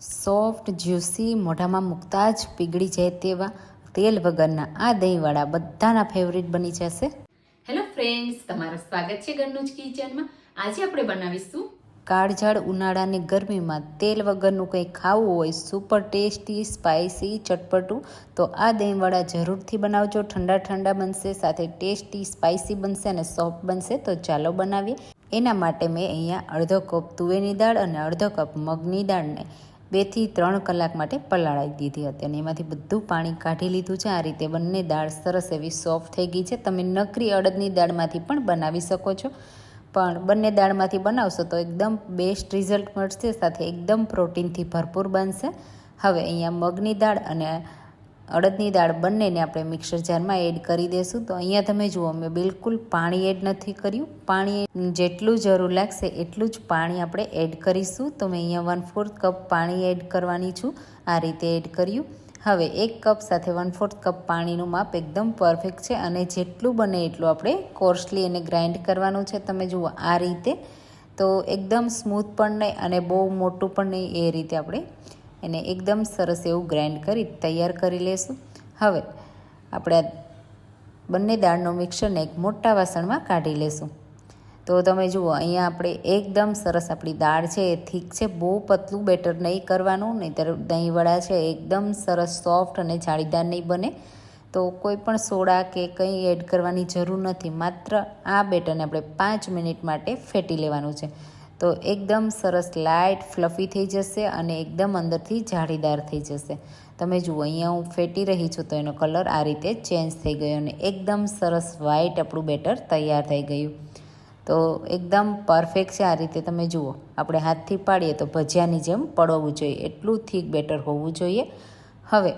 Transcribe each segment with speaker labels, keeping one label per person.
Speaker 1: Soft juicy મોઢામાં મૂકતા જ પીગળી જાય તેવા તેલ વગરના આ દહીંવડા બધાના ફેવરિટ બની જશે.
Speaker 2: હેલો ફ્રેન્ડ્સ તમારું સ્વાગત છે ઘરનું જ કિચનમાં. આજે આપણે બનાવીશું
Speaker 1: કાળઝાળ ઉનાળાની ગરમીમાં તેલ વગરનું કંઈ ખાવું હોય સુપર ટેસ્ટી સ્પાઇસી ચટપટું તો આ દહીંવડા જરૂરથી બનાવજો. ઠંડા ઠંડા બનશે સાથે ટેસ્ટી સ્પાઇસી બનશે અને સોફ્ટ બનશે તો ચાલો બનાવીએ. એના માટે મેં અહીંયા અડધો કપ તુવેરની દાળ અને અડધો કપ મગની દાળને બેથી ત્રણ કલાક માટે પલાળાવી દીધી હતી અને એમાંથી બધું પાણી કાઢી લીધું છે. આ રીતે બંને દાળ સરસ એવી સોફ્ટ થઈ ગઈ છે. તમે નકરી અડદની દાળમાંથી પણ બનાવી શકો છો. પણ બંને દાળમાંથી બનાવશો તો એકદમ બેસ્ટ રિઝલ્ટ મળશે, સાથે એકદમ પ્રોટીનથી ભરપૂર બનશે. હવે અહીંયા મગની દાળ અને અડદની દાળ બંનેને આપણે મિક્સર જારમાં એડ કરી દઈશું તો અહીંયા તમે જુઓ મેં બિલકુલ પાણી એડ નથી કર્યું. પાણી જેટલું જરૂર લાગશે એટલું જ પાણી આપણે એડ કરીશું. તો મેં અહીંયા વન ફોર્થ કપ પાણી એડ કરવાની છું. આ રીતે એડ કર્યું. હવે એક કપ સાથે વન ફોર્થ કપ પાણીનું માપ એકદમ પરફેક્ટ છે અને જેટલું બને એટલું આપણે કોર્સલી એને ગ્રાઇન્ડ કરવાનું છે. તમે જુઓ, આ રીતે. તો એકદમ સ્મૂથ પણ નહીં અને બહુ મોટું પણ નહીં, એ રીતે આપણે એને એકદમ સરસ એવું ગ્રાઇન્ડ કરી તૈયાર કરી લેશું. હવે આપણે બંને દાળનો મિક્સરને એક મોટા વાસણમાં કાઢી લેશું. તો તમે જુઓ, અહીંયા આપણે એકદમ સરસ આપણી દાળ છે, એ થીક છે, બહુ પતલું બેટર નહીં કરવાનું, નહીંતર દહીંવડા છે એકદમ સરસ સોફ્ટ અને જાળીદાર નહીં બને. તો કોઈ પણ સોડા કે કંઈ એડ કરવાની જરૂર નથી, માત્ર આ બેટરને આપણે પાંચ મિનિટ માટે ફેટી લેવાનું છે. તો એકદમ સરસ લાઇટ, ફ્લફી થઈ જશે અને એકદમ અંદરથી જાળીદાર થઈ જશે. તમે જુઓ, અહીંયા હું ફેટી રહી છું તો એનો કલર આ રીતે ચેન્જ થઈ ગયો અને એકદમ સરસ વ્હાઈટ આપણું બેટર તૈયાર થઈ ગયું. તો એકદમ પરફેક્ટ છે આ રીતે તમે જુઓ. આપણે હાથથી પાડીએ તો ભજીયાની જેમ પડવું જોઈએ. એટલું થીક બેટર હોવું જોઈએ. હવે,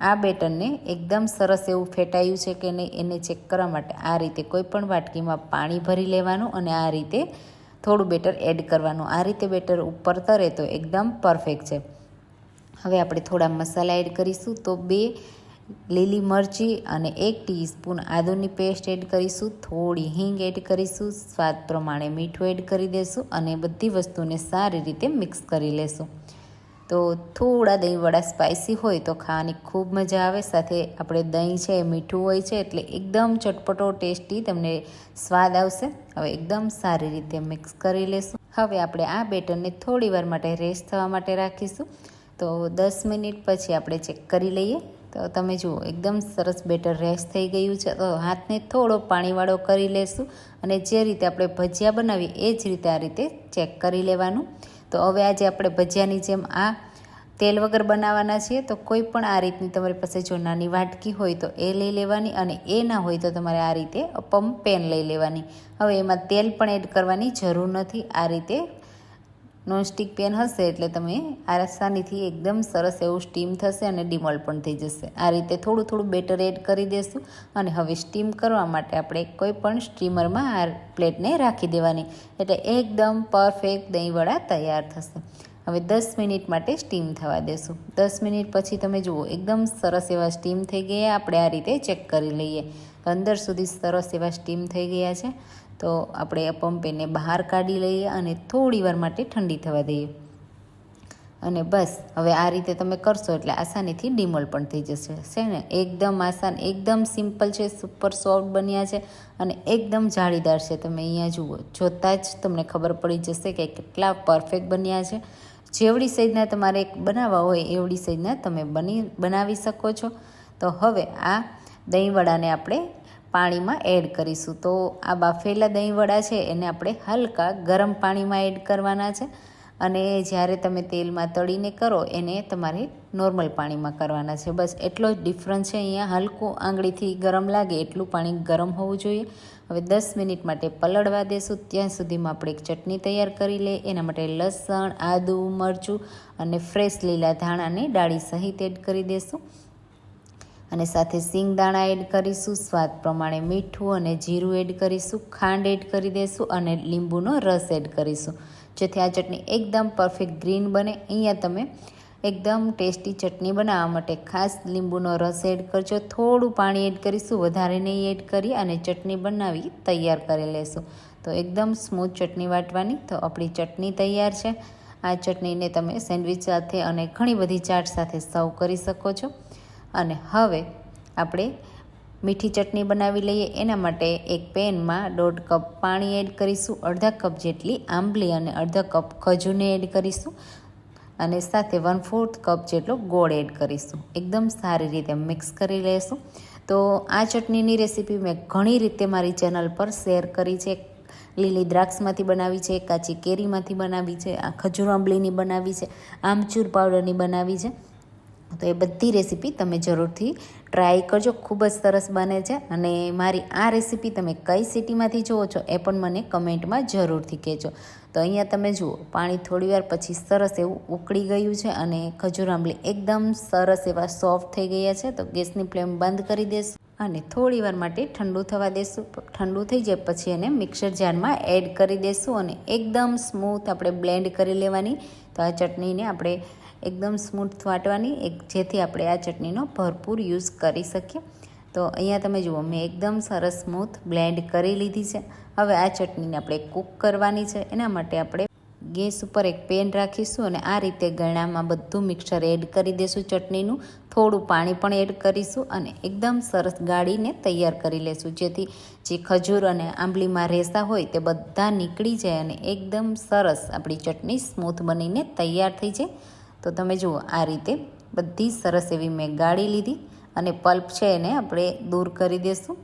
Speaker 1: આ બેટરને એકદમ સરસ એવું ફેટાયું છે કે નહીં એને ચેક કરવા માટે આ રીતે કોઈપણ વાટકીમાં પાણી ભરી લેવાનું અને આ રીતે થોડું બેટર એડ કરવાનું. આ રીતે બેટર ઉપર તરે તો એકદમ પરફેક્ટ છે. હવે આપણે થોડા મસાલા એડ કરીશું તો બે લીલી મરચી અને એક ટીસ્પૂન આદુની પેસ્ટ એડ કરીશું. થોડી હિંગ એડ કરીશું. સ્વાદ પ્રમાણે મીઠું એડ કરી દઈશું અને બધી વસ્તુને સારી રીતે મિક્સ કરી લેશું. તો થોડા દહીંવાળા સ્પાઇસી હોય તો ખાવાની ખૂબ મજા આવે. સાથે આપણે દહીં છે મીઠું હોય છે એટલે એકદમ ચટપટો ટેસ્ટી તમને સ્વાદ આવશે. હવે એકદમ સારી રીતે મિક્સ કરી લેશું. હવે આપણે આ બેટરને થોડી વાર માટે રેસ્ટ થવા માટે રાખીશું. તો દસ મિનિટ પછી આપણે ચેક કરી લઈએ. તો તમે જુઓ, એકદમ સરસ બેટર રેસ્ટ થઈ ગયું છે. તો હાથને થોડો પાણીવાળો કરી લેશું અને જે રીતે આપણે ભજીયા બનાવીએ, એ જ રીતે આ રીતે ચેક કરી લેવાનું. તો હવે આજે આપણે ભજીયાની જેમ આ તેલ વગર બનાવવાના છીએ, તો કોઈ પણ આ રીતની તમારી પાસે જો નાની વાટકી હોય તો એ લઈ લેવાની અને એ ના હોય તો તમારે આ રીતે પંપ પેન લઈ લેવાની. હવે એમાં તેલ પણ એડ કરવાની જરૂર નથી, આ રીતે નોનસ્ટિક પેન હશે એટલે તમે આસાનીથી એકદમ સરસ એવું સ્ટીમ થશે અને ડિમોલ પણ થઈ જશે. આ રીતે થોડું થોડું બેટર એડ કરી દેશું અને હવે સ્ટીમ કરવા માટે આપણે કોઈ પણ સ્ટીમરમાં આ પ્લેટને રાખી દેવાની. એટલે એકદમ પરફેક્ટ દહીંવડા તૈયાર થશે. હવે દસ મિનિટ માટે સ્ટીમ થવા દેશું. દસ મિનિટ પછી તમે જુઓ, એકદમ સરસ એવા સ્ટીમ થઈ ગયા. આપણે આ રીતે ચેક કરી લઈએ. અંદર સુધી સરસ એવા સ્ટીમ થઈ ગયા છે. તો આપણે પંપેને બહાર કાઢી લઈએ અને થોડી વાર માટે ઠંડી થવા દઈએ. અને બસ, હવે આ રીતે તમે કરશો એટલે આસાનીથી ડીમોલ પણ થઈ જશે. છે ને? એકદમ આસાન, એકદમ સિમ્પલ છે, સુપર સોફ્ટ બન્યા છે અને એકદમ જાળીદાર છે. તમે અહીંયા જુઓ, જોતાં જ તમને ખબર પડી જશે કે કેટલા પરફેક્ટ બન્યા છે. જેવડી સાઈઝના તમારે બનાવવા હોય, એવડી સાઈઝના તમે બની, બનાવી શકો છો. તો હવે આ દહીંવડાને આપણે પાણીમાં એડ કરીશું. તો આ બાફેલા દહીંવડા છે, એને આપણે હલકા ગરમ પાણીમાં એડ કરવાના છે અને જ્યારે તમે તેલમાં તળીને કરો, એને તમારે નોર્મલ પાણીમાં કરવાના છે. બસ એટલો જ ડિફરન્સ છે, અહીંયા હલકું આંગળીથી ગરમ લાગે એટલું પાણી ગરમ હોવું જોઈએ. હવે દસ મિનિટ માટે પલળવા દેશું, ત્યાં સુધીમાં આપણે એક ચટણી તૈયાર કરી લઈએ. એના માટે લસણ, આદું, મરચું અને ફ્રેશ લીલા ધાણાને ડાળી સહિત એડ કરી દેશું. અને સાથે સિંગ દાણા એડ કરીશું, સ્વાદ પ્રમાણે મીઠું અને જીરું એડ કરીશું, ખાંડ એડ કરી દઈશું અને લીંબુનો રસ એડ કરીશું. જેથી આ ચટણી એકદમ પરફેક્ટ ગ્રીન બને. અહીંયા તમે એકદમ ટેસ્ટી ચટણી બનાવવા માટે ખાસ લીંબુનો રસ એડ કરજો. થોડું પાણી એડ કરીશું, વધારે નહીં એડ કરી અને ચટણી બનાવી તૈયાર કરી લેશું. તો એકદમ સ્મૂથ ચટણી વાટવાની. તો આપણી ચટણી તૈયાર છે. આ ચટણીને તમે સેન્ડવિચ સાથે અને ઘણી બધી ચાટ સાથે સર્વ કરી શકો છો. અને હવે આપણે મીઠી ચટણી બનાવી લઈએ. એના માટે એક પેનમાં દોઢ કપ પાણી એડ કરીશું. અડધા કપ જેટલી આંબલી અને અડધા કપ ખજૂરને એડ કરીશું. અને સાથે વન ફોર્થ કપ જેટલો ગોળ એડ કરીશું. એકદમ સારી રીતે મિક્સ કરી લઈશું તો આ ચટણીની રેસીપી મેં ઘણી રીતે મારી ચેનલ પર શેર કરી છે. લીલી દ્રાક્ષમાંથી બનાવી છે, કાચી કેરીમાંથી બનાવી છે, આ ખજૂર આંબલીની બનાવી છે, આમચૂર પાવડરની બનાવી છે. તો એ બધી રેસીપી તમે જરૂરથી ટ્રાય કરજો. ખૂબ જ સરસ બને છે અને મારી આ રેસીપી તમે કઈ સિટીમાંથી જુઓ છો એ પણ મને કમેન્ટમાં જરૂરથી કહેજો. તો અહીંયા તમે જુઓ, પાણી થોડીવાર પછી સરસ એવું ઉકળી ગયું છે અને ખજૂર આંબલી એકદમ સરસ એવા સોફ્ટ થઈ ગયા છે. તો ગેસની ફ્લેમ બંધ કરી દેશું અને થોડી વાર માટે ઠંડુ થવા દેશું. ઠંડુ થઈ જાય પછી એને મિક્સર જારમાં એડ કરી દેશું અને એકદમ સ્મૂથ આપણે બ્લેન્ડ કરી લેવાની. તો આ ચટણીને આપણે એકદમ સ્મૂથ વાટવાની એક જેથી આપણે આ ચટણીનો ભરપૂર યુઝ કરી શકીએ. તો અહીંયા તમે જુઓ, મેં એકદમ સરસ સ્મૂથ બ્લેન્ડ કરી લીધી છે. હવે આ ચટણીને આપણે કૂક કરવાની છે. એના માટે આપણે ગેસ ઉપર એક પેન રાખીશું અને આ રીતે ગળામાં બધું મિક્સર એડ કરી દઈશું ચટણીનું. થોડું પાણી પણ એડ કરીશું અને એકદમ સરસ ગાળીને તૈયાર કરી લેશું. જેથી જે ખજૂર અને આંબલીમાં રહેતા હોય તે બધા નીકળી જાય અને એકદમ સરસ આપણી ચટણી સ્મૂથ બનીને તૈયાર થઈ જાય. તો તમે જુઓ, આ રીતે બધી સરસ એવી મેં ગાળી લીધી અને પલ્પ છે એને આપણે દૂર કરી દઈશું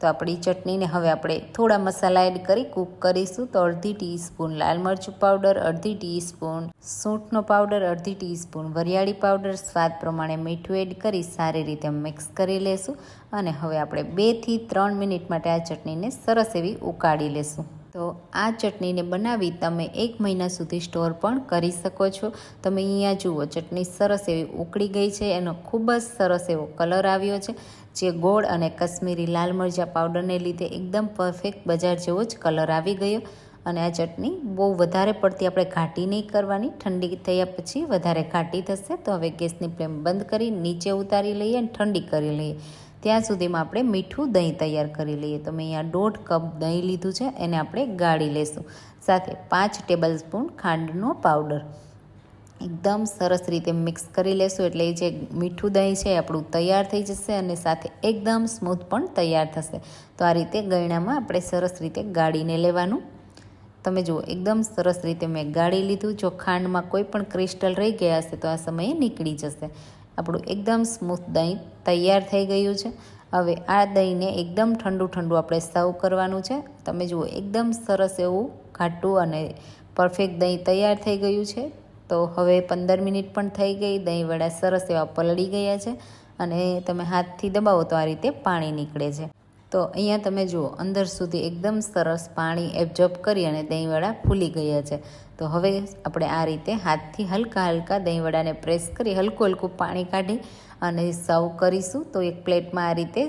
Speaker 1: તો આપણી ચટણીને હવે આપણે થોડા મસાલા એડ કરી કૂક કરીશું તો અડધી ટીસ્પૂન લાલ મરચું પાવડર, અડધી ટીસ્પૂન સૂંઠનો પાવડર, અડધી ટીસ્પૂન વરિયાળી પાવડર. સ્વાદ પ્રમાણે મીઠું એડ કરી સારી રીતે મિક્સ કરી લેશું અને હવે આપણે બેથી ત્રણ મિનિટ માટે આ ચટણીને સરસ એવી ઉકાળી લેશું. તો આ ચટણીને બનાવી તમે એક મહિના સુધી સ્ટોર પણ કરી શકો છો. તમે અહીંયા જુઓ, ચટણી સરસ એવી ઉકળી ગઈ છે, એનો ખૂબ જ સરસ એવો કલર આવ્યો છે, જે ગોળ અને કશ્મીરી લાલ મરચાં પાવડરને લીધે એકદમ પરફેક્ટ બજાર જેવો જ કલર આવી ગયો. અને આ ચટણી બહુ વધારે પડતી આપણે ઘાટી નહીં કરવાની, ઠંડી થયા પછી વધારે ઘાટી થશે, તો હવે ગેસની ફ્લેમ બંધ કરી નીચે ઉતારી લઈએ અને ઠંડી કરી લઈએ. ત્યાં સુધીમાં આપણે મીઠું દહીં તૈયાર કરી લઈએ. તો મેં અહીંયા દોઢ કપ દહીં લીધું છે, એને આપણે ગાળી લેશું. સાથે પાંચ ટેબલ સ્પૂન ખાંડનો પાવડર. એકદમ સરસ રીતે મિક્સ કરી લેશું, એટલે જે મીઠું દહીં છે એ આપણું તૈયાર થઈ જશે અને સાથે એકદમ સ્મૂથ પણ તૈયાર થશે. તો આ રીતે ગળણામાં આપણે સરસ રીતે ગાળીને લેવાનું. તમે જુઓ, એકદમ સરસ રીતે મેં ગાળી લીધું. જો ખાંડમાં કોઈ પણ ક્રિસ્ટલ રહી ગયા હશે તો આ સમયે નીકળી જશે. આપણું એકદમ સ્મૂથ દહીં તૈયાર થઈ ગયું છે. હવે આ દહીંને એકદમ ઠંડુ ઠંડુ આપણે સર્વ કરવાનું છે. તમે જુઓ, એકદમ સરસ એવું ઘાટું અને પરફેક્ટ દહીં તૈયાર થઈ ગયું છે. તો હવે પંદર મિનિટ પણ થઈ ગઈ દહીં વડા સરસ એવા પલળી ગયા છે અને તમે હાથથી દબાવો તો આ રીતે પાણી નીકળે છે. તો અહીંયા તમે જુઓ, અંદર સુધી એકદમ સરસ પાણી એબ્ઝોર્બ કરી અને દહીંવડા ફૂલી ગયા છે. તો હવે આપણે આ રીતે હાથથી હલકા હલકા દહીંવડાને પ્રેસ કરી હલકું હલકું પાણી કાઢી અને સર્વ કરીશું. તો એક પ્લેટમાં આ રીતે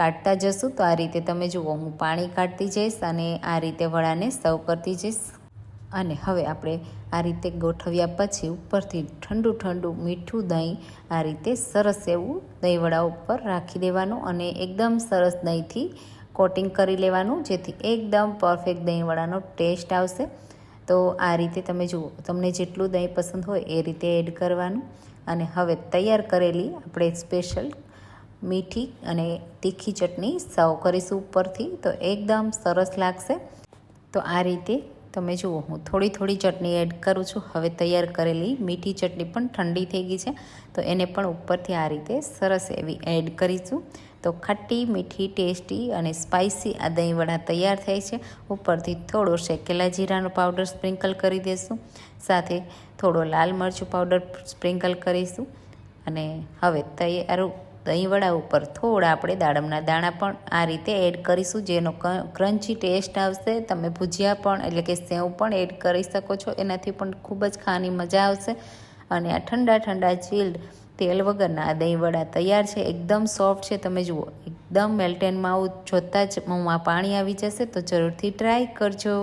Speaker 1: કાઢતા જશું. તો આ રીતે તમે જુઓ, હું પાણી કાઢતી જઈશ અને આ રીતે વડાને સર્વ કરતી જઈશ. અને હવે આપણે આ રીતે ગોઠવ્યા પછી ઉપરથી ઠંડુ ઠંડુ મીઠું દહીં આ રીતે સરસ એવું દહીંવડા ઉપર રાખી દેવાનું અને એકદમ સરસ દહીંથી કોટિંગ કરી લેવાનું, જેથી એકદમ પરફેક્ટ દહીંવડાનો ટેસ્ટ આવશે. તો આ રીતે તમે જુઓ, તમને જેટલું દહીં પસંદ હોય એ રીતે એડ કરવાનું. અને હવે તૈયાર કરેલી આપણે સ્પેશિયલ મીઠી અને તીખી ચટણી સર્વ કરીશું ઉપરથી, તો એકદમ સરસ લાગશે. તો આ રીતે તમે જુઓ, હું થોડી થોડી ચટણી એડ કરું છું. હવે તૈયાર કરેલી મીઠી ચટણી પણ ઠંડી થઈ ગઈ છે. તો એને પણ ઉપરથી આ રીતે સરસ એવી એડ કરીશું. તો ખટ્ટી, મીઠી, ટેસ્ટી અને સ્પાઇસી આ દહીંવડા તૈયાર થાય છે. ઉપરથી થોડો શેકેલા જીરાનો પાવડર સ્પ્રિંકલ કરી દઈશું સાથે થોડો લાલ મરચું પાવડર સ્પ્રિંકલ કરીશું. અને હવે તૈયાર દહીંવડા ઉપર થોડા આપણે દાડમના દાણા પણ આ રીતે એડ કરીશું, જેનો ક્રન્ચી ટેસ્ટ આવશે. તમે ભુજિયા પણ, એટલે કે સેવ પણ એડ કરી શકો છો. એનાથી પણ ખૂબ જ ખાવાની મજા આવશે. અને આ ઠંડા ઠંડા ચીલ્ડ તેલ વગરના આ દહીંવડા તૈયાર છે. એકદમ સોફ્ટ છે. તમે જુઓ, એકદમ મેલ્ટેનમાં આવું જોતાં જ મોંમાં પાણી આવી જશે, તો જરૂરથી ટ્રાય કરજો.